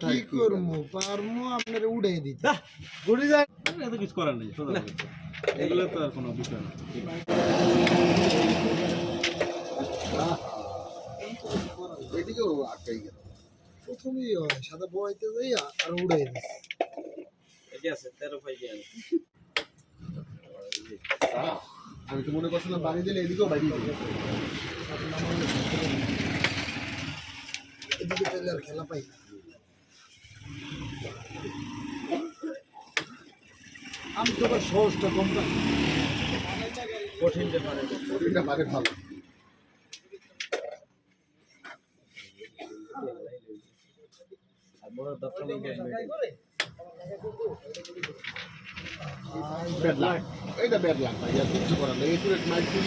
কি করব? পারমো আপনার উড়াই দিতে। ঘুরে যায় এত কিছু করার নেই এগুলো তো আর কোনো বিষয় না। এদিকেও আটকাই গেল। প্রথমেই হয় সাদা আর উড়াই দিচ্ছে এটি আছে তেরো আমি তো মনে করছিলাম বাড়ি দিলে এদিকেও বাড়ি দিলে এদিকে তাহলে আর খেলা পাই না। আমি তো আবার সহজটা কম পাই কঠিনটা পারে। ওদিকটা পারে ভালো। আর বড় ব্যাড লাক এইটা ব্যাড লাক ভাই আর করার নেই একুরেট মাইক ছিল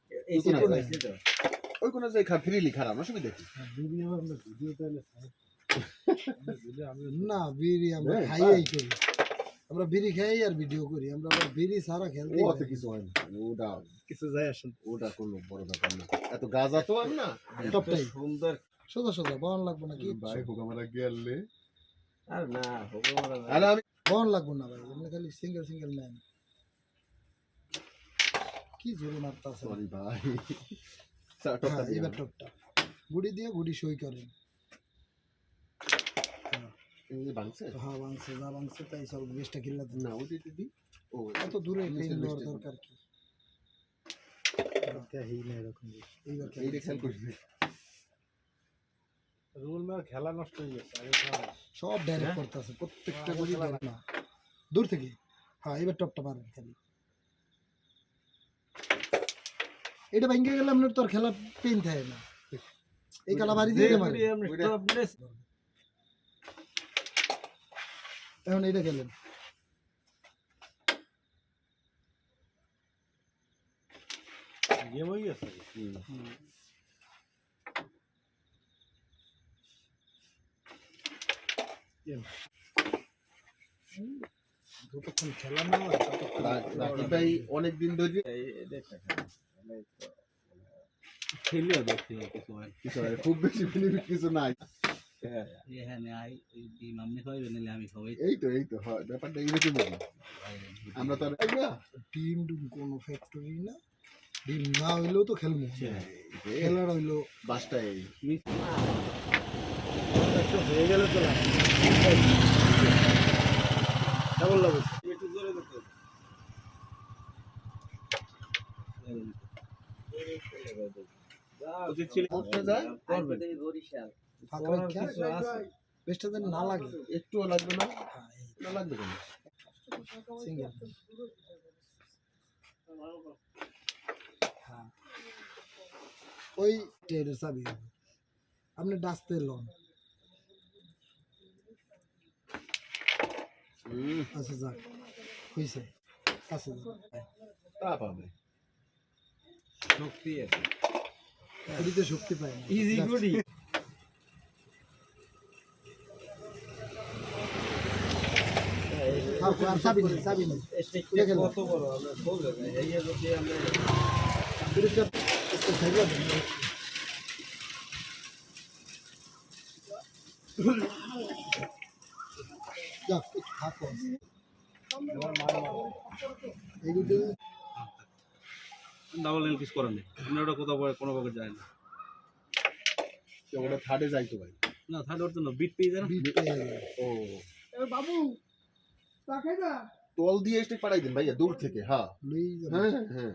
এই যে কোন ওই কোনো যে খা ফ্রিলি খারাপ অসুবিধা কি না বিড়ি আমরা হ্যাঁ, করি। আমরা বিড়ি খাই আর ভিডিও করি। আমরা আবার বিড়ি ছাড়া খেলতে অত কিছু হয় না। ওটা কিছু যায় আসেন ওটা কোনো বড় ব্যাপার না। এত গাজা তো আর না। টপটাই সুন্দর। সোজা সোজা বহন লাগবো না কি? ভাই গেলে। আর না। আরে আমি বহন লাগবো না ভাই। এমনি খালি সিঙ্গেল সিঙ্গেল নেন কি জোরে মারতা সরি ভাই। হ্যাঁ দিয়ে এবার টপটা। গুড়ি দিয়ে গুড়ি সই করেন। ভাঙছে? হ্যাঁ বাংছে যা বাংছে তাই সব বেশটা কিল্লা না ওইটা দিদি ও এত দূরে পেন দেওয়ার দরকার কি? এই খেয়াল করিস নে। খেলা নষ্ট হয়ে গেছে সব ডাইরেক্ট করতেছে প্রত্যেকটা না। দূর থেকে? হ্যাঁ এবার টপটা মারেন খালি। এটা ভেঙে গেলে আপনার তো আর খেলা পেন থাকে না। এই কালা বাড়ি দিয়ে মারে। এখন এটা খেলেন। যতক্ষণ খেলা না ততক্ষণ অনেকদিন ধরে খেলেও দেখছি কিছু হয় কিছু খুব বেশি বেনিফিট কিছু নাই। হ্যাঁ। এখানে আই এই ডিম আপনি আমি খাওয়াই এই তো এই তো হয় ব্যাপারটা এইরকম আমরা তো ডিম ডিম কোনো ফ্যাক্টরি না। ডিম না হইলেও তো খেলব। হইল বাসটা এই হয়ে গেলে তো কেমন লাগে একটু জোরে দিতে না লাগে। একটুও লাগবে না? হ্যাঁ না লাগবে কেন? সিঙ্গেল। হ্যাঁ। ওই চাবি আপনি ডাস্তে লন। আচ্ছা যাক। হয়েছে। তা পাবে। শক্তি আছে। ওদিকে শক্তি পায় ইজি গুডি চাবি নেই স্টেকটা কত বড় আমরা বলবে এই যদি আমরা। যাক থাকো। ডাবল ইনক্রিজ নেই আপনি ওটা কোথাও পরে কোনো পকেট যায় না। ওটা থার্ডে যাইতো ভাই। না থার্ড ওর জন্য বিট পেয়ে যায় না? ও। বাবু চা না তল দিয়ে এসে পাড়াই দিন ভাইয়া দূর থেকে হ্যাঁ। হ্যাঁ হ্যাঁ।